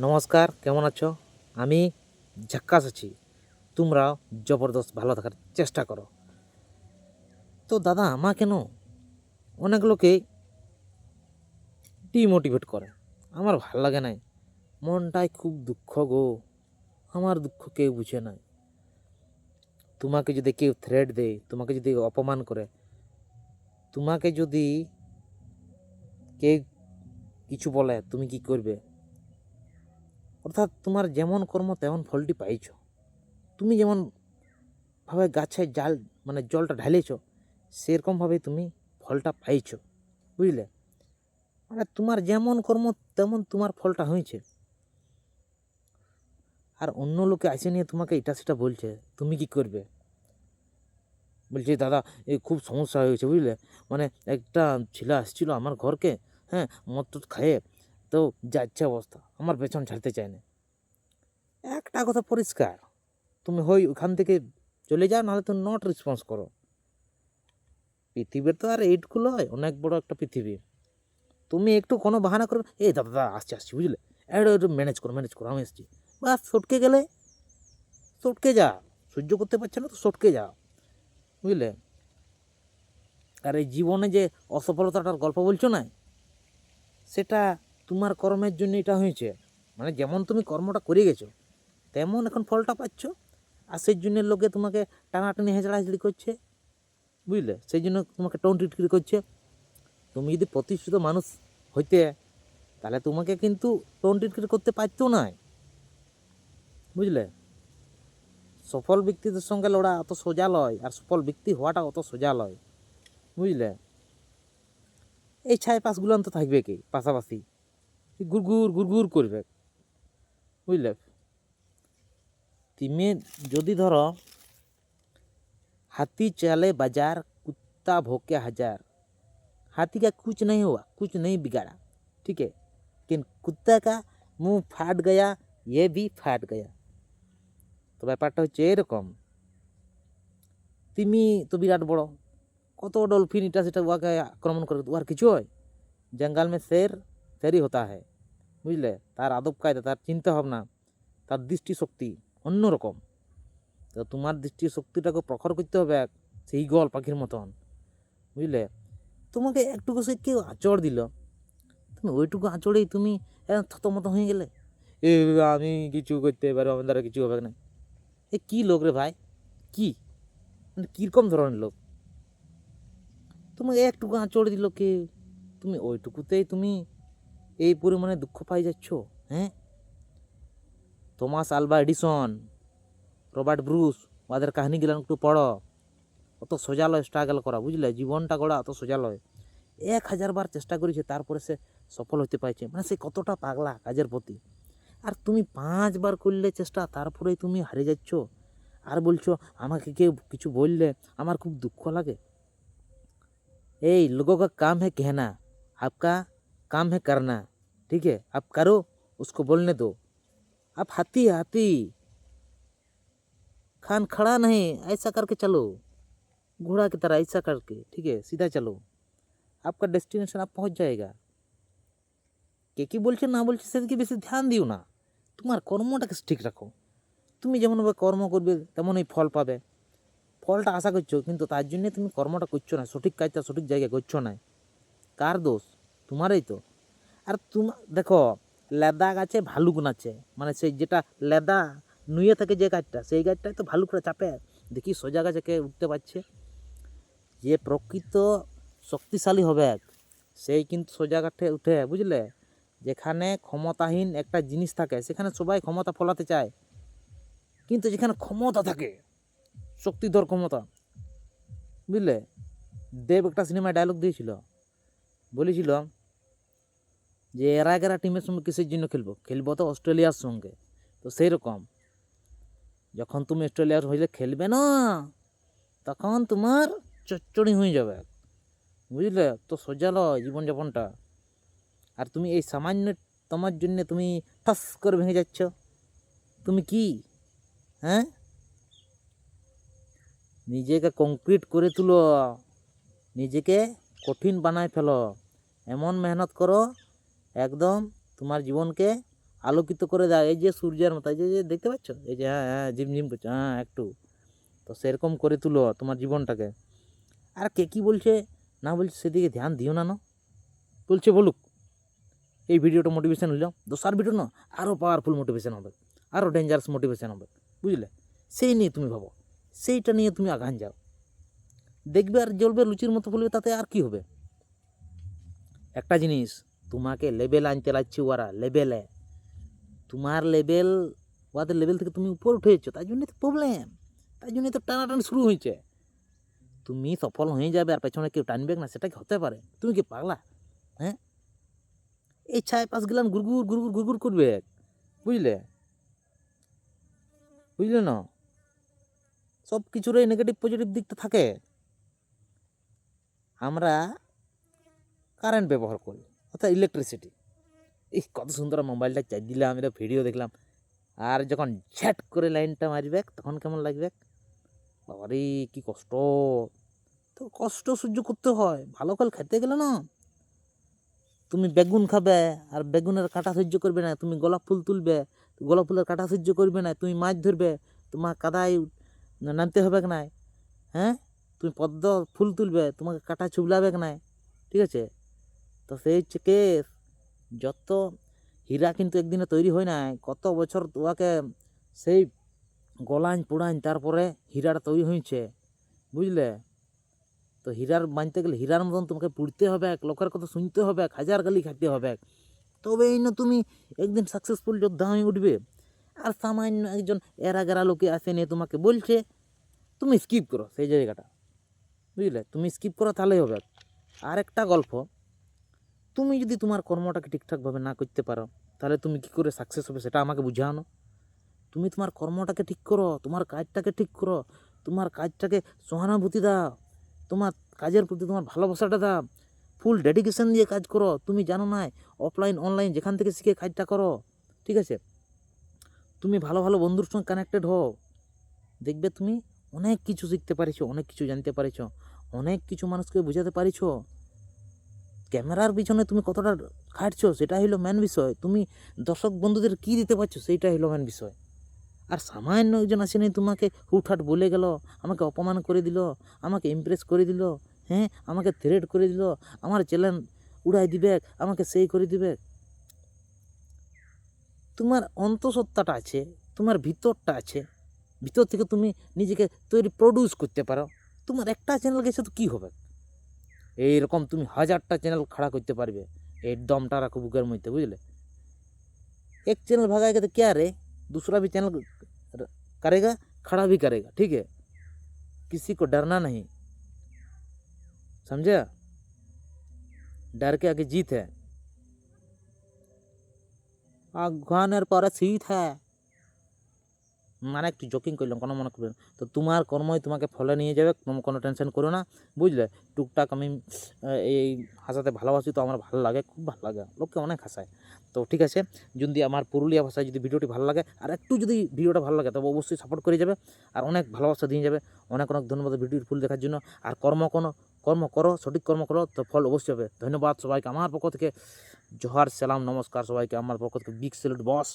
নমস্কার, কেমন আছো? আমি ঝাক্কাস আছি। তোমরাও জবরদস্ত ভালো থাকার চেষ্টা করো। তো দাদা, আমা কেন? অনেক লোকে ডিমোটিভেট করে। আমার ভালো লাগে নাই। মনটাই খুব দুঃখ গো। আমার দুঃখ কেউ বুঝে নাই। তোমাকে যদি কেউ থ্রেড দেয়, তোমাকে যদি অপমান করে, তোমাকে যদি কেউ কিছু বলে, তুমি কি করবে? অর্থাৎ তোমার যেমন কর্ম তেমন ফলটি পাইছ। তুমি যেমন ভাবে গাছে জাল মানে জলটা ঢালেছ সেরকমভাবে তুমি ফলটা পাইছ, বুঝলে? মানে তোমার যেমন কর্ম তেমন তোমার ফলটা হয়েছে। আর অন্য লোকে আসে নিয়ে তোমাকে এটা সেটা বলছে, তুমি কি করবে? বলছে, দাদা, এ খুব সমস্যা হয়েছে, বুঝলে? মানে একটা ছেলে আসছিল আমার ঘরকে হ্যাঁ মদ খায়ে তো যাচ্ছে অবস্থা, আমার পেছন ছাড়তে চায় না। একটা কথা পরিষ্কার। তুমি হই, ওখান থেকে চলে যাও, নাহলে তুমি নট রেসপন্স করো। পৃথিবীর তো আর এইটগুলো হয়, অনেক বড় একটা পৃথিবী। তুমি একটু কোনো বাহানা করবে, এই দাদা দাদা, আসছি আসছি, বুঝলে? একটু একটু ম্যানেজ করো ম্যানেজ করো, আমি এসছি বাস, সটকে গেলে, সটকে যা সহ্য করতে পারছে না তো সটকে যা বুঝলে? আর এই জীবনে যে অসফলতাটার গল্প বলছো না, সেটা তোমার কর্মের জন্য এটা হয়েছে। মানে যেমন তুমি কর্মটা করে গেছো তেমন এখন ফলটা পাচ্ছ। আর সেই জন্য লোকে তোমাকে টানাটানি হেঁচড়াহেঁচড়ি করছে। বুঝলে? সেই জন্য তোমাকে টোন টিটকিরি করছে। তুমি যদি প্রতিষ্ঠিত মানুষ হইতে, তাহলে তোমাকে কিন্তু টোন টিটকিরি করতে পারতো না। বুঝলে? সফল ব্যক্তিদের সঙ্গে লড়া অত সোজা লয়, আর সফল ব্যক্তি হওয়াটা অত সোজা লয়। বুঝলে? এই ছায় পাশগুলো তো থাকবে কি? পাশাপাশি। গুড়গুড় গুড়গুড় করবে। বুঝলে? তুমি যদি ধরো हाथी चले बाजार कुत्ता भोके हजार हाथी का कुछ नहीं हुआ कुछ नहीं बिगाड़ा ठीक है लेकिन कुत्ता का मुंह फाट गया ये भी फाट गया তো ব্যাপারটা হচ্ছে এরকম তিমি তো বিরাট বড় কত ডলফিন এটা সেটা ওয়াকে আক্রমণ করে ওয়ার কিছু হয় জঙ্গল মে শের শেরই হতা হয় বুঝলে তার আদব কায়দা তার চিন্তা ভাবনা তার দৃষ্টিশক্তি অন্যরকম। তো তোমার দৃষ্টিশক্তিটাকে প্রখর করতে হবে এক, সেই গল পাখির মতন। বুঝলে? তোমাকে একটুকু সে কেউ আঁচড় দিল। তুমি ওইটুকু আঁচড়েই তুমি থত থতমত হয়ে গেলে। এ আমি কিছু করতে পারব, আমার দ্বারা কিছু হবে না। এ কী লোক রে ভাই? কি? মানে কীরকম ধরনের লোক? তোমাকে একটুকু আঁচড় দিল কে? তুমি ওইটুকুতেই তুমি এই পরিমাণে দুঃখ পাই যাচ্ছ হ্যাঁ? Thomas Alva Edison Robert Bruce ওদের কাহিনীগুলো একটু পড়ো। অত সোজা লয় স্ট্রাগল করা, বুঝলে? জীবনটা গড়া, অত সোজা লয় এক হাজার বার চেষ্টা করেছে, তারপরে সে সফল হতে পারছে। মানে সে কতটা পাগলা কাজের প্রতি। আর তুমি পাঁচবার করলে চেষ্টা তারপরে তুমি হারে যাচ্ছ। আর বলছো, আমাকে কেউ কিছু বললে আমার খুব দুঃখ লাগে? এই লোক কাম হ্যাঁ কেহনা, আপকা কাম হ্যাঁ কারনা। ঠিক হ্যাঁ আপ কারও, উসকো বলনে দো। दो आप हाथी हाथी खान खड़ा नहीं ऐसा करके चलो घोड़ा की तरह ऐसा करके ठीक है सीधा चलो आपका डेस्टिनेशन आप पहुंच जाएगा কে কি বলছে না বলছে সেদিকে বেশি ধ্যান দিও না তোমার কর্মটাকে ঠিক রাখো তুমি যেমনভাবে কর্ম করবে তেমনই ফল পাবে ফলটা আশা করছো কিন্তু তার জন্যে তুমি কর্মটা করছো না সঠিক কাজটা সঠিক জায়গায় করছো না কার দোষ তোমারই তো আর তোমার দেখো লেদা গাছে ভালুক নাচে। মানে সেই যেটা লেদা নুয়ে থাকে যে গাছটা, সেই গাছটাই তো ভালুকরা চাপে। দেখি সোজা গাছে কে উঠতে পারছে। যে প্রকৃত শক্তিশালী হবে সেই কিন্তু সোজা কাঠে উঠে, বুঝলে? যেখানে ক্ষমতাহীন একটা জিনিস থাকে, সেখানে সবাই ক্ষমতা ফলাতে চায়। কিন্তু যেখানে ক্ষমতা থাকে, শক্তিধর ক্ষমতা, বুঝলে? দেব একটা সিনেমায় ডায়লগ দিয়েছিল। বলেছিল যে এরা এরা টিমের সঙ্গে কিসের জন্য খেলব? খেলব তো অস্ট্রেলিয়ার সঙ্গে। তো সেই রকম যখন তুমি অস্ট্রেলিয়ার হইলে খেলবে না, তখন তোমার চচ্চড়ি হয়ে যাবে। বুঝলে? তো সোজা জীবনযাপনটা। আর তুমি এই সামান্য তোমার জন্য তুমি ঠাস করে ভেঙে যাচ্ছ। তুমি কি? হ্যাঁ? নিজেকে কংক্রিট করে তুলো। নিজেকে কঠিন বানায় ফেলো। এমন মেহনত করো একদম তোমার জীবনকে আলোকিত করে দেয়। এই যে সূর্যের মতো, এই যে দেখতে পাচ্ছ? এই যে হ্যাঁ হ্যাঁ ঝিমঝিম করছে হ্যাঁ একটু। তো সেরকম করে তুলো তোমার জীবনটাকে। আর কে কী বলছে, না বলছে, সেদিকে ধ্যান দিও না না। বলছে, বলুক। এই ভিডিওটা মোটিভেশন হইল। দোসার ভিডিও না আরও পাওয়ারফুল মোটিভেশন হবে। আরও ডেঞ্জারাস মোটিভেশন হবে। বুঝলে? সেই নিয়ে তুমি ভাবো। সেইটা নিয়ে তুমি আগান যাও। দেখবে আর জ্বলবে লুচির মতো বলবে তাতে আর কি হবে? একটা জিনিস তোমাকে লেভেল আনতে লাগছে ওরা লেভেলে তোমার লেভেল ওদের লেভেল থেকে তুমি উপর উঠেছো তাই জন্যই তো প্রবলেম তাই জন্যই তো টানাটানি শুরু হয়েছে। তুমি সফল হয়ে যাবে, আর পেছনে কেউ টানবে না, সেটা কি হতে পারে? তুমি কি পাগলা? হ্যাঁ? এই ছায় পাশ গেলাম গুড়গুড় গুড়গুড় গুড়গুড় করবে। বুঝলে? বুঝলে না? সব কিছুরই নেগেটিভ পজিটিভ দিকটা থাকে। আমরা কারেন্ট ব্যবহার করি। অর্থাৎ ইলেকট্রিসিটি এই কত সুন্দর মোবাইলটা চার্জ দিলাম এটা ভিডিও দেখলাম। আর যখন ঝ্যাট করে লাইনটা মারবে তখন কেমন লাগবে বাবারে, কি কষ্ট। তো কষ্ট সহ্য করতে হয়, ভালো ফল খেতে গেলে না। তুমি বেগুন খাবে, আর বেগুনের কাঁটা সহ্য করবে না, তুমি গোলাপ ফুল তুলবে, গোলাপ ফুলের কাঁটা সহ্য করবে না, তুমি মাছ ধরবে, তোমার কাদায় নামতে হবে না হ্যাঁ? তুমি পদ্ম ফুল তুলবে, তোমাকে কাঁটা চুবলাবে না ঠিক আছে? তো সেই হচ্ছে কেস যত হীরা কিন্তু একদিনে তৈরি হয় নাই, কত বছর তোমাকে সেই গলাইন পোড়াইন তারপরে হীরাটা তৈরি হয়েছে বুঝলে? তো হীরার বানতে গেলে হীরার মতন তোমাকে পুড়তে হবে লোকের কথা শুনতে হবে হাজার গালি খাইতে হবে। তবে এই না তুমি একদিন সাকসেসফুল যোদ্ধা হয়ে উঠবে, আর সামান্য একজন এরা গেরা লোকে আসে নিয়ে তোমাকে বলছে, তুমি স্কিপ করো সেই জায়গাটা, বুঝলে? তুমি স্কিপ করো তাহলেই হবে। আর একটা গল্প তুমি যদি তোমার কর্মটাকে ঠিকঠাকভাবে না করতে পারো, তাহলে তুমি কি করে সাকসেস হবে সেটা আমাকে বুঝানো তুমি তোমার কর্মটাকে ঠিক করো, তোমার কাজটাকে ঠিক করো, তোমার কাজটাকে সহানুভূতি দাও, তোমার কাজের প্রতি তোমার ভালোবাসাটা দাও ফুল ডেডিকেশন দিয়ে কাজ করো। তুমি জানো না অফলাইন অনলাইন যেখান থেকে শিখে কাজটা করো, ঠিক আছে? তুমি ভালো ভালো বন্ধুর সঙ্গে কানেক্টেড হও। দেখবে তুমি অনেক কিছু শিখতে পারিছো, অনেক কিছু জানতে পারিছো, অনেক কিছু মানুষকে বোঝাতে পারিছো। ক্যামেরার পিছনে তুমি কতটা খাটছো সেটা হলো মেন বিষয়। তুমি দর্শক বন্ধুদের কি দিতে পারছ সেইটা হলো মেন বিষয়। আর সামান্য একজন আসেনি তোমাকে হুটহাট বলে গেল, আমাকে অপমান করে দিল, আমাকে ইমপ্রেস করে দিল হ্যাঁ? আমাকে থ্রেট করে দিল, আমার চ্যালেঞ্জ উড়াই দিবে, আমাকে সেই করে দিবে। তোমার অন্তঃসত্ত্বাটা আছে, তোমার ভিতরটা আছে। ভিতর থেকে তুমি নিজেকে তৈরি প্রডিউস করতে পারো। তোমার একটা চ্যানেল গেছে তো কী হবে? এইরকম তুমি হাজারটা চ্যানেল খাড়া করতে পারবে এই দমটা রাখো বুকের মধ্যে বুঝলে एक चैनल भगाएगा तो क्या रे दूसरा भी चैनल करेगा खड़ा भी करेगा ठीक है किसी को डरना नहीं समझा डर के आगे जीत है আঘানের পরে শীত হ্যাঁ মানে একটু জোকিং করলাম, কোনো মনে করবেন তো তোমার কর্মই তোমাকে ফলে নিয়ে যাবে, কোনো টেনশন করো না, বুঝলে? টুকটাক আমি এই হাসাতে ভালোবাসি তো আমার ভালো লাগে, খুব ভালো লাগে, লোককে অনেক হাসায়। তো ঠিক আছে, যদি আমার পুরুলিয়া ভাষায় যদি ভিডিওটি ভালো লাগে, আর একটু যদি ভিডিওটা ভালো লাগে, তবে অবশ্যই সাপোর্ট করে যাবে, আর অনেক ভালোবাসা দিয়ে যাবে। অনেক অনেক ধন্যবাদ ভিডিওর ফুল দেখার জন্য। আর কর্ম কোনো, কর্ম করো, সঠিক কর্ম করো, তো ফল অবশ্যই হবে। ধন্যবাদ সবাইকে আমার পক্ষ থেকে। জোহার, সালাম, নমস্কার সবাইকে আমার পক্ষ থেকে। বিগ সেলুট বস